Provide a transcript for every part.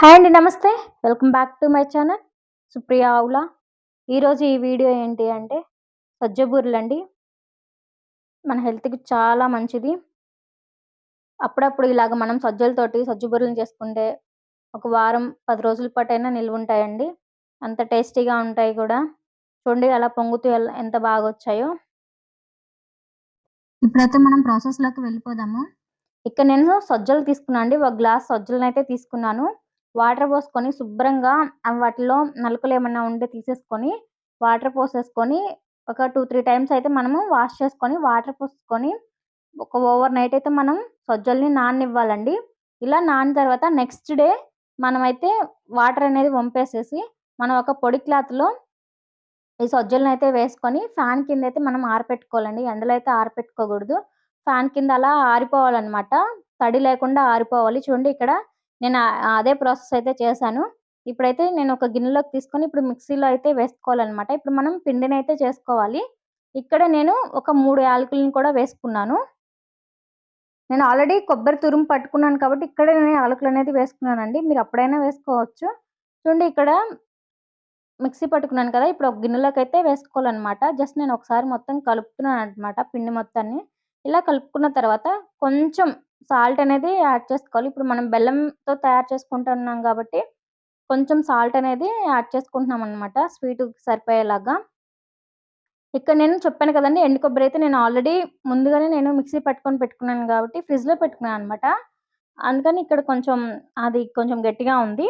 Hi అండి నమస్తే. Welcome back to my channel Supriya Avula. ఈరోజు ఈ వీడియో ఏంటి అంటే సజ్జబూరలు అండి. మన హెల్త్కి చాలా మంచిది. అప్పుడప్పుడు ఇలాగ మనం సజ్జలతోటి సజ్జబూరలు చేసుకుంటే ఒక వారం పది రోజుల పాటు అయినా నిల్వ ఉంటాయండి అంత టేస్టీగా ఉంటాయి కూడా. చూడండి అలా పొంగుతూ ఎంత బాగా వచ్చాయో ఇప్పుడైతే మనం ప్రాసెస్లోకి వెళ్ళిపోదాము. ఇక్కడ నేను సజ్జలు తీసుకున్నాను అండి. ఒక గ్లాస్ సజ్జలను అయితే తీసుకున్నాను. వాటర్ పోసుకొని శుభ్రంగా వాటిలో నలుకలు ఏమన్నా ఉంటే తీసేసుకొని వాటర్ పోసేసుకొని ఒక టూ త్రీ టైమ్స్ అయితే మనము వాష్ చేసుకొని వాటర్ పోసుకొని ఒక ఓవర్ నైట్ అయితే మనం సజ్జల్ని నాననివ్వాలండి. ఇలా నానిన తర్వాత నెక్స్ట్ డే మనమైతే వాటర్ అనేది వంపేసేసి మనం ఒక పొడి క్లాత్లో ఈ సజ్జలను అయితే వేసుకొని ఫ్యాన్ కింద అయితే మనం ఆరపెట్టుకోవాలండి. ఎండలో అయితే ఆరపెట్టుకోకూడదు. ఫ్యాన్ కింద అలా ఆరిపోవాలన్నమాట. తడి లేకుండా ఆరిపోవాలి. చూడండి ఇక్కడ నేను అదే ప్రాసెస్ అయితే చేశాను. ఇప్పుడైతే నేను ఒక గిన్నెలోకి తీసుకొని ఇప్పుడు మిక్సీలో అయితే వేసుకోవాలన్నమాట. ఇప్పుడు మనం పిండిని అయితే చేసుకోవాలి. ఇక్కడ నేను ఒక మూడు యాలకులను కూడా వేసుకున్నాను. నేను ఆల్రెడీ కొబ్బరి తురుము పట్టుకున్నాను కాబట్టి ఇక్కడ నేను యాలకులు అనేది వేసుకున్నానండి. మీరు అప్పుడైనా వేసుకోవచ్చు. చూడండి ఇక్కడ మిక్సీ పట్టుకున్నాను కదా ఇప్పుడు ఒక గిన్నెలోకి అయితే వేసుకోవాలన్నమాట. జస్ట్ నేను ఒకసారి మొత్తం కలుపుతున్నాను అనమాట పిండి మొత్తాన్ని. ఇలా కలుపుకున్న తర్వాత కొంచెం సాల్ట్ అనేది యాడ్ చేసుకోవాలి. ఇప్పుడు మనం బెల్లంతో తయారు చేసుకుంటున్నాం కాబట్టి కొంచెం సాల్ట్ అనేది యాడ్ చేసుకుంటున్నాం అనమాట స్వీట్ సరిపోయేలాగా. ఇక్కడ నేను చెప్పాను కదండి ఎండు కొబ్బరి అయితే నేను ఆల్రెడీ ముందుగానే నేను మిక్సీ పట్టుకొని పెట్టుకున్నాను కాబట్టి ఫ్రిడ్జ్లో పెట్టుకున్నాను అనమాట అందుకని ఇక్కడ కొంచెం అది కొంచెం గట్టిగా ఉంది.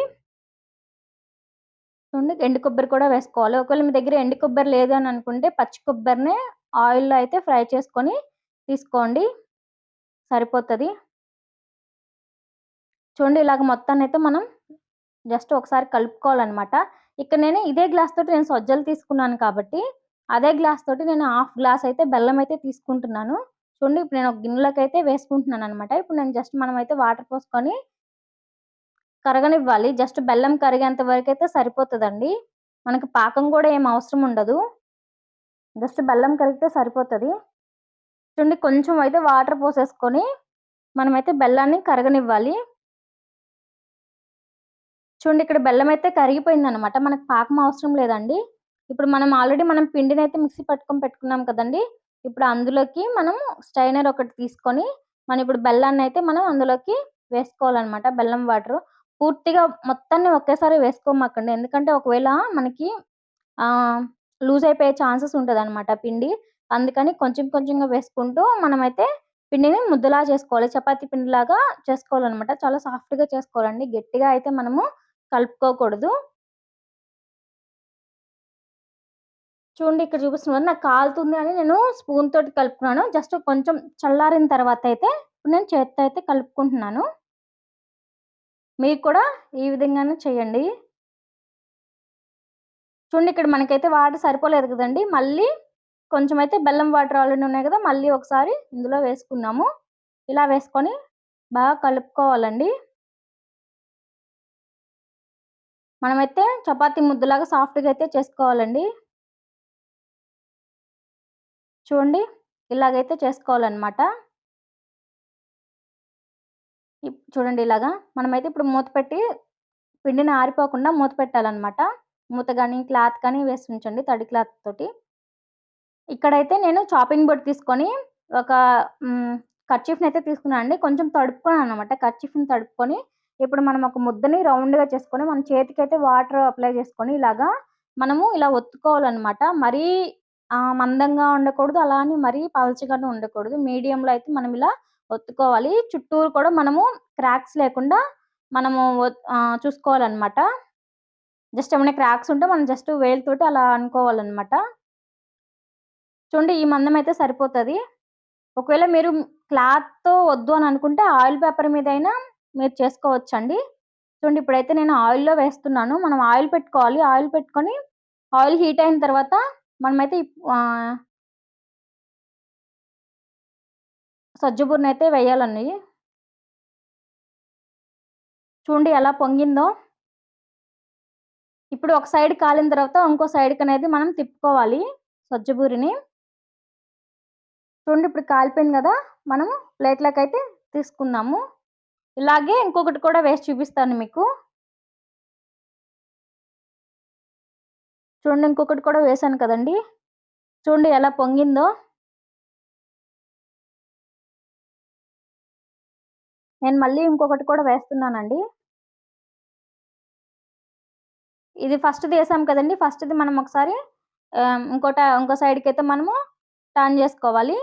చూడండి ఎండు కొబ్బరి కూడా వేసుకోవాలి. ఒకవేళ మీ దగ్గర ఎండు కొబ్బరి లేదు అని అనుకుంటే పచ్చి కొబ్బరిని ఆయిల్లో అయితే ఫ్రై చేసుకొని తీసుకోండి. సరిపోతుంది. చూడండి ఇలాగ మొత్తాన్ని అయితే మనం జస్ట్ ఒకసారి కలుపుకోవాలన్నమాట. ఇక్కడ నేను ఇదే గ్లాస్ తోటి నేను సజ్జలు తీసుకున్నాను కాబట్టి అదే గ్లాస్ తోటి నేను హాఫ్ గ్లాస్ అయితే బెల్లం అయితే తీసుకుంటున్నాను. చూడండి ఇప్పుడు నేను ఒక గిన్నెలోకి అయితే వేసుకుంటున్నాను అనమాట ఇప్పుడు నేను జస్ట్ మనం అయితే వాటర్ పోసుకొని కరగనివ్వాలి. జస్ట్ బెల్లం కరిగేంత వరకు అయితే సరిపోతుందండి. మనకి పాకం కూడా ఏం అవసరం ఉండదు. జస్ట్ బెల్లం కరిగితే సరిపోతుంది. చూడండి కొంచెం అయితే వాటర్ పోసేసుకొని మనమైతే బెల్లాన్ని కరగనివ్వాలి. చూడండి ఇక్కడ బెల్లం అయితే కరిగిపోయింది అనమాట మనకు పాకం అవసరం లేదండి. ఇప్పుడు మనం ఆల్రెడీ మనం పిండిని అయితే మిక్సీ పట్టుకొని పెట్టుకున్నాం కదండి. ఇప్పుడు అందులోకి మనం స్టైనర్ ఒకటి తీసుకొని మనం ఇప్పుడు బెల్లాన్ని అయితే మనం అందులోకి వేసుకోవాలన్నమాట బెల్లం వాటర్. పూర్తిగా మొత్తాన్ని ఒకేసారి వేసుకోమాకండి. ఎందుకంటే ఒకవేళ మనకి లూజ్ అయిపోయే ఛాన్సెస్ ఉంటుంది అనమాట పిండి. అందుకని కొంచెం కొంచెంగా వేసుకుంటూ మనమైతే పిండిని ముద్దలా చేసుకోవాలి. చపాతీ పిండిలాగా చేసుకోవాలన్నమాట. చాలా సాఫ్ట్గా చేసుకోవాలండి. గట్టిగా అయితే మనము కలుపుకోకూడదు. చూడండి ఇక్కడ చూపిస్తున్నాను నాకు కాలుతుంది అని నేను స్పూన్ తోటి కలుపుకున్నాను. జస్ట్ కొంచెం చల్లారిన తర్వాత అయితే ఇప్పుడు నేను చేతితో అయితే కలుపుకుంటున్నాను. మీరు కూడా ఈ విధంగానే చేయండి. చూడండి ఇక్కడ మనకైతే వాటర్ సరిపోలేదు కదండి. మళ్ళీ కొంచెం అయితే బెల్లం వాటర్ ఆల్రెడీ ఉన్నాయి కదా మళ్ళీ ఒకసారి ఇందులో వేసుకున్నాము. ఇలా వేసుకొని బాగా కలుపుకోవాలండి. మనమైతే చపాతీ ముద్దలాగా సాఫ్ట్గా అయితే చేసుకోవాలండి. చూడండి ఇలాగైతే చేసుకోవాలన్నమాట. చూడండి ఇలాగా. మనమైతే ఇప్పుడు మూత పెట్టి పిండిని ఆరిపోకుండా మూత పెట్టాలన్నమాట. మూత కానీ క్లాత్ కానీ వేసి ఉంచండి తడి క్లాత్ తోటి. ఇక్కడైతే నేను చాపింగ్ బోర్డ్ తీసుకొని ఒక కర్చీఫ్ని అయితే తీసుకున్నాను అండి కొంచెం తడుపుకున్నాను అనమాట కర్చీఫ్ని తడుపుకొని ఇప్పుడు మనం ఒక ముద్దని రౌండ్గా చేసుకొని మన చేతికి అయితే వాటర్ అప్లై చేసుకొని ఇలాగా మనము ఇలా ఒత్తుకోవాలన్నమాట. మరీ మందంగా ఉండకూడదు అలా అని మరీ పలచగానే ఉండకూడదు. మీడియంలో అయితే మనం ఇలా ఒత్తుకోవాలి. చుట్టూరు కూడా మనము క్రాక్స్ లేకుండా మనము చూసుకోవాలన్నమాట. జస్ట్ ఏమైనా క్రాక్స్ ఉంటే మనం జస్ట్ వేలుతోటి అలా అనుకోవాలన్నమాట. చూడండి ఈ మందం అయితే సరిపోతుంది. ఒకవేళ మీరు క్లాత్తో వద్దు అని అనుకుంటే ఆయిల్ పేపర్ మీద అయినా మీరు చేసుకోవచ్చండి. చూడండి ఇప్పుడైతే నేను ఆయిల్లో వేస్తున్నాను. మనం ఆయిల్ పెట్టుకోవాలి. ఆయిల్ పెట్టుకొని ఆయిల్ హీట్ అయిన తర్వాత మనమైతే సజ్జబూరిని అయితే వేయాలండి. చూడండి ఎలా పొంగిందో. ఇప్పుడు ఒక సైడ్ కాలిన తర్వాత ఇంకో సైడ్కి అనేది మనం తిప్పుకోవాలి సజ్జబూరిని చూడండి ఇప్పుడు కాలిపోయింది కదా. మనము ప్లేట్లోకి అయితే తీసుకుందాము. ఇలాగే ఇంకొకటి కూడా వేసి చూపిస్తాను మీకు. చూడండి ఇంకొకటి కూడా వేసాను కదండి. చూడండి ఎలా పొంగిందో. నేను మళ్ళీ ఇంకొకటి కూడా వేస్తున్నానండి. ఇది ఫస్ట్ది వేసాం కదండి. ఫస్ట్ది మనం ఒకసారి ఇంకోట ఇంకో సైడ్కి అయితే మనము టర్న్ చేసుకోవాలి.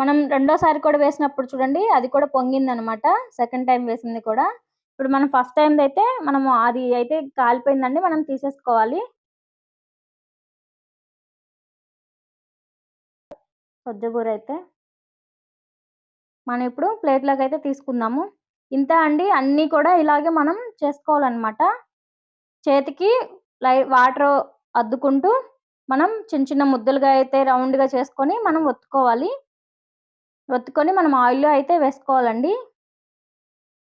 మనం రెండోసారి కూడా వేసినప్పుడు చూడండి అది కూడా పొంగిందనమాట. సెకండ్ టైం వేసింది కూడా. ఇప్పుడు మనం ఫస్ట్ టైమ్‌దయితే మనము అది అయితే కాలిపోయిందండి. మనం తీసేసుకోవాలి. సజ్జగూర అయితే మనం ఇప్పుడు ప్లేట్‌లోకైతే తీసుకుందాము. ఇంత అండి. అన్నీ కూడా ఇలాగే మనం చేసుకోవాలన్నమాట చేతికి లై వాటర్ అద్దుకుంటూ మనం చిన్న చిన్న ముద్దలుగా అయితే రౌండ్‌గా చేసుకొని మనం ఒత్తుకోవాలి. ఒత్తుకొని మనం ఆయిల్‌లో అయితే వేసుకోవాలండి.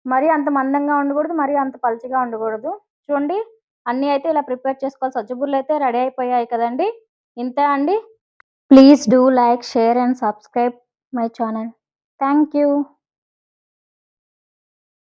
మరీ అంత మందంగా ఉండకూడదు. మరీ అంత పల్చగా ఉండకూడదు. చూడండి అన్నీ అయితే ఇలా ప్రిపేర్ చేసుకోవాలి. సజ్జబుర్లు అయితే రెడీ అయిపోయాయి కదండి ఇంతే అండి. Please do like, share and subscribe my channel. Thank you.